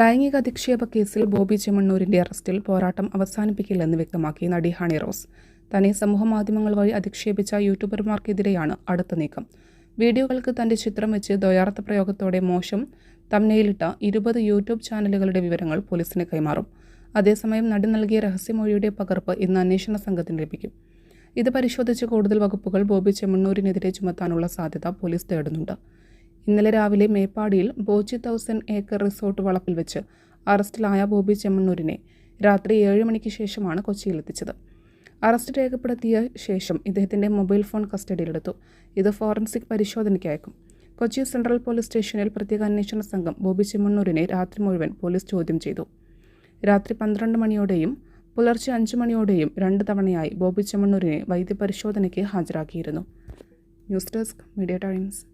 ലൈംഗിക അധിക്ഷേപ കേസിൽ ബോബി ചെമ്മണ്ണൂരിന്റെ അറസ്റ്റിൽ പോരാട്ടം അവസാനിപ്പിക്കില്ലെന്ന് വ്യക്തമാക്കി നടി ഹണി റോസ്. തന്നെ സമൂഹമാധ്യമങ്ങൾ വഴി അധിക്ഷേപിച്ച യൂട്യൂബർമാർക്കെതിരെയാണ് അടുത്ത നീക്കം. വീഡിയോകൾക്ക് തന്റെ ചിത്രം വെച്ച് ദ്വയാർത്ഥ പ്രയോഗത്തോടെ മോശം തമ്നയിലിട്ട ഇരുപത് യൂട്യൂബ് ചാനലുകളുടെ വിവരങ്ങൾ പോലീസിന് കൈമാറും. അതേസമയം നടി നൽകിയ രഹസ്യമൊഴിയുടെ പകർപ്പ് ഇന്ന് അന്വേഷണ സംഘത്തിന് ലഭിക്കും. ഇത് പരിശോധിച്ച് കൂടുതൽ വകുപ്പുകൾ ബോബി ചെമ്മണ്ണൂരിനെതിരെ ചുമത്താനുള്ള സാധ്യത പോലീസ് തേടുന്നുണ്ട്. ഇന്നലെ രാവിലെ മേപ്പാടിയിൽ ബോച്ചി തൗസൻഡ് ഏക്കർ റിസോർട്ട് വളപ്പിൽ വെച്ച് അറസ്റ്റിലായ ബോബി ചെമ്മണ്ണൂരിനെ രാത്രി ഏഴ് മണിക്ക് ശേഷമാണ് കൊച്ചിയിലെത്തിച്ചത് അറസ്റ്റ് രേഖപ്പെടുത്തിയ ശേഷം ഇദ്ദേഹത്തിന്റെ മൊബൈൽ ഫോൺ കസ്റ്റഡിയിലെടുത്തു. ഇത് ഫോറൻസിക് പരിശോധനയ്ക്ക് അയക്കും. കൊച്ചി സെൻട്രൽ പോലീസ് സ്റ്റേഷനിൽ പ്രത്യേക അന്വേഷണ സംഘം ബോബി ചെമ്മണ്ണൂരിനെ രാത്രി മുഴുവൻ പോലീസ് ചോദ്യം ചെയ്തു. രാത്രി പന്ത്രണ്ട് മണിയോടെയും പുലർച്ചെ അഞ്ച് മണിയോടെയും രണ്ട് തവണയായി ബോബി ചെമ്മണ്ണൂരിനെ വൈദ്യപരിശോധനയ്ക്ക് ഹാജരാക്കിയിരുന്നു. News Desk Media Times.